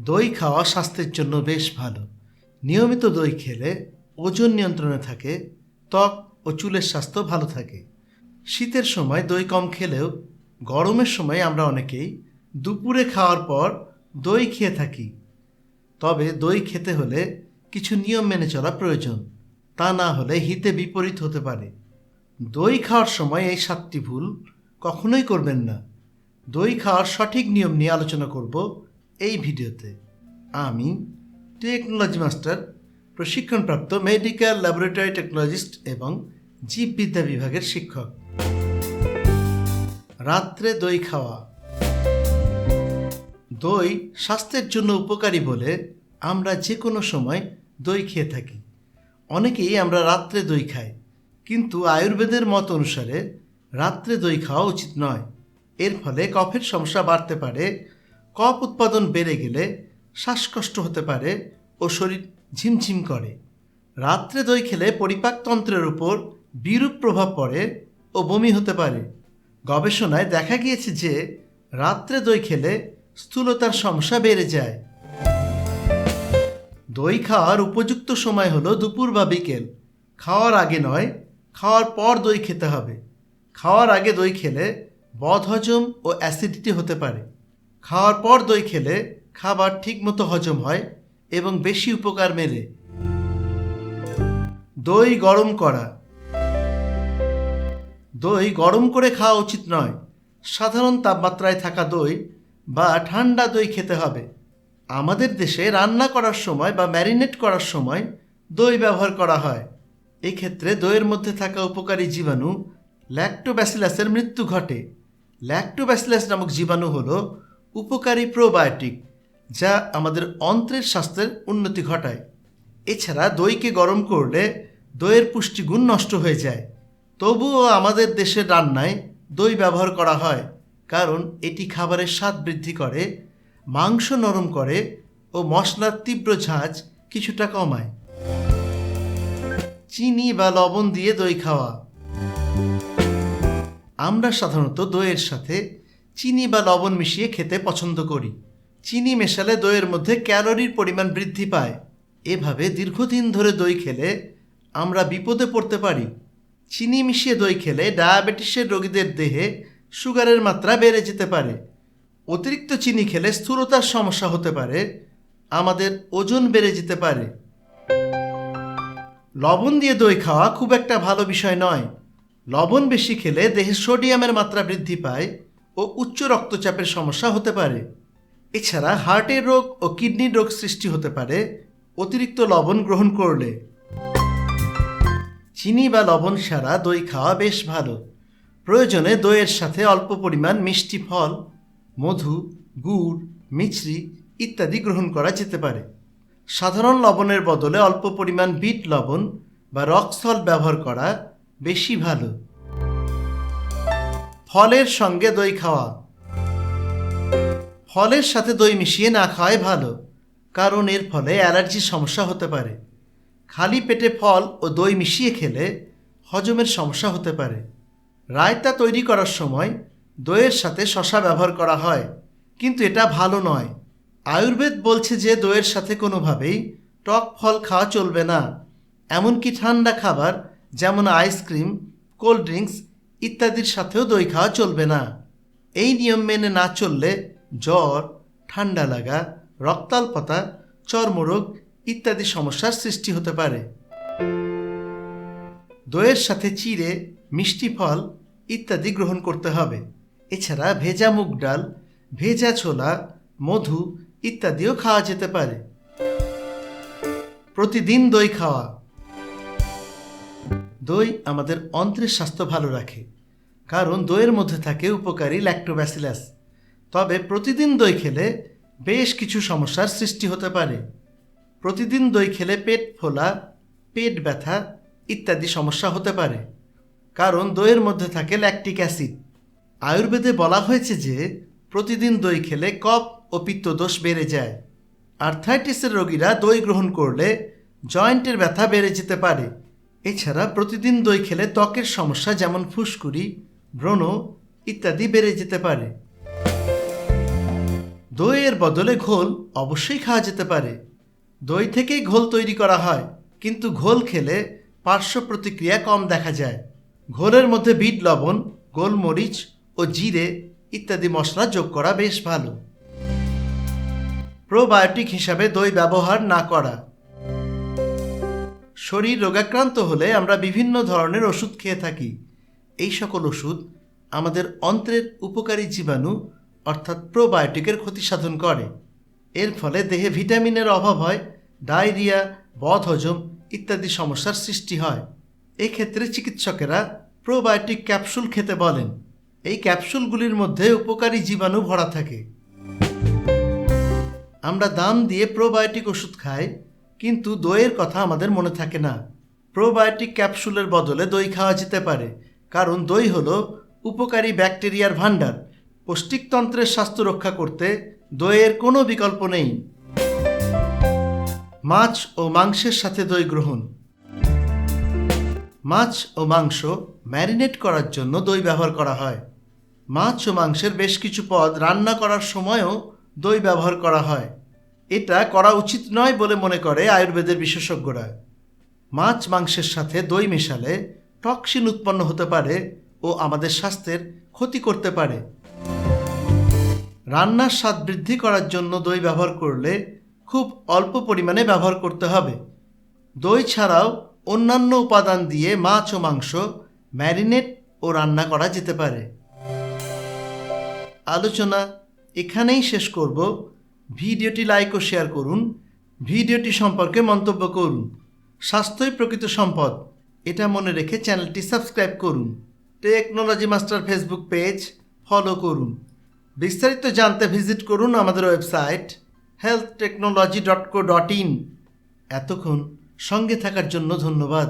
দই খাওয়া স্বাস্থ্যের জন্য বেশ ভালো। নিয়মিত দই খেলে ওজন নিয়ন্ত্রণে থাকে, ত্বক ও চুলের স্বাস্থ্য ভালো থাকে। শীতের সময় দই কম খেলেও গরমের সময় আমরা অনেকেই দুপুরে খাওয়ার পর দই খেয়ে থাকি। তবে দই খেতে হলে কিছু নিয়ম মেনে চলা প্রয়োজন, তা না হলে হিতে বিপরীত হতে পারে। দই খাওয়ার সময় এই সাতটি ভুল কখনোই করবেন না। দই খাওয়ার সঠিক নিয়ম নিয়ে আলোচনা করব এই ভিডিওতে আমি টেকনোলজি মাস্টার প্রশিক্ষণপ্রাপ্ত মেডিকেল ল্যাবরেটরি টেকনোলজিস্ট এবং জীববিদ্যা বিভাগের শিক্ষক। রাত্রে দই খাওয়া। দই স্বাস্থ্যের জন্য উপকারী বলে আমরা যে কোনো সময় দই খেয়ে থাকি। অনেকেই আমরা রাত্রে দই খাই, কিন্তু আয়ুর্বেদের মত অনুসারে রাত্রে দই খাওয়া উচিত নয়। এর ফলে কফের সমস্যা বাড়তে পারে কফ উৎপাদন বেড়ে গেলে শ্বাসকষ্ট হতে পারে ও শরীর ঝিমঝিম করে। রাত্রে দই খেলে পরিপাকতন্ত্রের উপর বিরূপ প্রভাব পড়ে ও বমি হতে পারে। গবেষণায় দেখা গিয়েছে যে রাত্রে দই খেলে স্থূলতার সমস্যা বেড়ে যায়। দই খাওয়ার উপযুক্ত সময় হলো দুপুর বা বিকেল। খাওয়ার আগে নয়, খাওয়ার পর দই খেতে হবে। খাওয়ার আগে দই খেলে বদহজম ও অ্যাসিডিটি হতে পারে। খাওয়ার পর দই খেলে খাবার ঠিকমতো হজম হয় এবং বেশি উপকার মেলে। দই গরম করা। দই গরম করে খাওয়া উচিত নয়। সাধারণ তাপমাত্রায় থাকা দই বা ঠান্ডা দই খেতে হবে। আমাদের দেশে রান্না করার সময় বা ম্যারিনেট করার সময় দই ব্যবহার করা হয়। এক্ষেত্রে দইয়ের মধ্যে থাকা উপকারী জীবাণু ল্যাক্টোব্যাসিলাসের মৃত্যু ঘটে। ল্যাক্টোব্যাসিলাস নামক জীবাণু হলো উপকারী প্রোবায়োটিক, যা আমাদের অন্ত্রের স্বাস্থ্যের উন্নতি ঘটায়। এছাড়া দইকে গরম করলে দইয়ের পুষ্টিগুণ নষ্ট হয়ে যায়। তবুও আমাদের দেশের রান্নায় দই ব্যবহার করা হয়, কারণ এটি খাবারের স্বাদ বৃদ্ধি করে, মাংস নরম করে ও মশলার তীব্র ঝাঁজ কিছুটা কমায়। চিনি বা লবণ দিয়ে দই খাওয়া। আমরা সাধারণত দইয়ের সাথে চিনি বা লবণ মিশিয়ে খেতে পছন্দ করি। চিনি মেশালে দইয়ের মধ্যে ক্যালোরির পরিমাণ বৃদ্ধি পায়। এভাবে দীর্ঘদিন ধরে দই খেলে আমরা বিপদে পড়তে পারি। চিনি মিশিয়ে দই খেলে ডায়াবেটিসের রোগীদের দেহে সুগারের মাত্রা বেড়ে যেতে পারে। অতিরিক্ত চিনি খেলে স্থূলতার সমস্যা হতে পারে। আমাদের ওজন বেড়ে যেতে পারে। লবণ দিয়ে দই খাওয়া খুব একটা ভালো বিষয় নয়। লবণ বেশি খেলে দেহে সোডিয়ামের মাত্রা বৃদ্ধি পায়। ও উচ্চ রক্তচাপের সমস্যা হতে পারে। এছাড়া হার্টের রোগ ও কিডনির রোগ সৃষ্টি হতে পারে। অতিরিক্ত লবণ গ্রহণ করলে। চিনি বা লবণ ছাড়া দই খাওয়া বেশ ভালো। প্রয়োজনে দইয়ের সাথে অল্প পরিমাণ মিষ্টি ফল, মধু, গুড়, মিছরি ইত্যাদি গ্রহণ করা যেতে পারে। সাধারণ লবণের বদলে অল্প পরিমাণ বিট লবণ বা রক সল্ট ব্যবহার করা বেশি ভালো। ফলের সঙ্গে দই খাওয়া। ফলের সাথে দই মিশিয়ে না খাওয়াই ভালো, কারণ এর ফলে অ্যালার্জির সমস্যা হতে পারে। খালি পেটে ফল ও দই মিশিয়ে খেলে হজমের সমস্যা হতে পারে। রায়তা তৈরি করার সময় দইয়ের সাথে শশা ব্যবহার করা হয়, কিন্তু এটা ভালো নয়। আয়ুর্বেদ বলছে যে দইয়ের সাথে কোনোভাবেই টক ফল খাওয়া চলবে না, এমনকি ঠান্ডা খাবার যেমন আইসক্রিম, কোল্ড ড্রিঙ্কস ইত্যাদির সাথেও দই খাওয়া চলবে না। এই নিয়ম মেনে না চললে জ্বর, ঠান্ডা লাগা, রক্তাল্পতা, চর্মরোগ ইত্যাদি সমস্যার সৃষ্টি হতে পারে। দইয়ের সাথে চিড়ে, মিষ্টি ফল ইত্যাদি গ্রহণ করতে হবে। এছাড়া ভেজা মুগ ডাল, ভেজা ছোলা, মধু ইত্যাদিও খাওয়া যেতে পারে। প্রতিদিন দই খাওয়া। দই আমাদের অন্ত্রের স্বাস্থ্য ভালো রাখে। কারণ দইয়ের মধ্যে থাকে উপকারী ল্যাক্টোব্যাসিলাস তবে প্রতিদিন দই খেলে বেশ কিছু সমস্যার সৃষ্টি হতে পারে। প্রতিদিন দই খেলে পেট ফোলা, পেট ব্যথা ইত্যাদি সমস্যা হতে পারে। কারণ দইয়ের মধ্যে থাকে ল্যাকটিক অ্যাসিড আয়ুর্বেদে বলা হয়েছে যে প্রতিদিন দই খেলে কফ ও পিত্তদোষ বেড়ে যায়। আর্থাইটিসের রোগীরা দই গ্রহণ করলে জয়েন্টের ব্যথা বেড়ে যেতে পারে। এছাড়া প্রতিদিন দই খেলে ত্বকের সমস্যা যেমন ফুসকুড়ি ব্রণ ইত্যাদি বেড়ে যেতে পারে। দইয়ের বদলে ঘোল অবশ্যই খাওয়া যেতে পারে। দই থেকেই ঘোল তৈরি করা হয়, কিন্তু ঘোল খেলে পার্শ্ব প্রতিক্রিয়া কম দেখা যায়। ঘোলের মধ্যে বিট, লবণ, গোলমরিচ ও জিরে ইত্যাদি মশলা যোগ করা বেশ ভালো। প্রোবায়োটিক হিসাবে দই ব্যবহার না করা। শরীর রোগাক্রান্ত হলে আমরা বিভিন্ন ধরনের ওষুধ খেয়ে থাকি। এই সকল ওষুধ আমাদের অন্ত্রের উপকারী জীবাণু, অর্থাৎ প্রোবায়োটিকের ক্ষতি সাধন করে। এর ফলে দেহে ভিটামিনের অভাব হয়, ডায়রিয়া, বদহজম ইত্যাদি সমস্যার সৃষ্টি হয়। এক্ষেত্রে চিকিৎসকেরা প্রোবায়োটিক ক্যাপসুল খেতে বলেন। এই ক্যাপসুলগুলির মধ্যে উপকারী জীবাণু ভরা থাকে। আমরা দাম দিয়ে প্রোবায়োটিক ওষুধ খাই, কিন্তু দইয়ের কথা আমাদের মনে থাকে না। প্রোবায়োটিক ক্যাপসুলের বদলে দই খাওয়া যেতে পারে। কারণ দই হল উপকারী ব্যাকটেরিয়ার ভাণ্ডার। পৌষ্টিকতন্ত্রের স্বাস্থ্য রক্ষা করতে দইয়ের কোনো বিকল্প নেই। মাছ ও মাংসের সাথে দই গ্রহণ। মাছ ও মাংস ম্যারিনেট করার জন্য দই ব্যবহার করা হয়। মাছ ও মাংসের বেশ কিছু পদ রান্না করার সময়ও দই ব্যবহার করা হয়। এটা করা উচিত নয় বলে মনে করে আয়ুর্বেদের বিশেষজ্ঞরা। মাছ মাংসের সাথে দই মেশালে টক্সিন উৎপন্ন হতে পারে ও আমাদের স্বাস্থ্যের ক্ষতি করতে পারে। রান্নার স্বাদ বৃদ্ধি করার জন্য দই ব্যবহার করলে খুব অল্প পরিমাণে ব্যবহার করতে হবে। দই ছাড়াও অন্যান্য উপাদান দিয়ে মাছ ও মাংস ম্যারিনেট ও রান্না করা যেতে পারে। আলোচনা এখানেই শেষ করব। ভিডিওটি লাইক ও শেয়ার করুন। ভিডিওটি সম্পর্কে মন্তব্য করুন। স্বাস্থ্যই প্রকৃত সম্পদ। এটা মনে রেখে চ্যানেলটি সাবস্ক্রাইব করুন। Technology master Facebook page follow করুন। বিস্তারিত জানতে ভিজিট করুন আমাদের website health technology dot co dot in এতক্ষণ সঙ্গে থাকার জন্য ধন্যবাদ।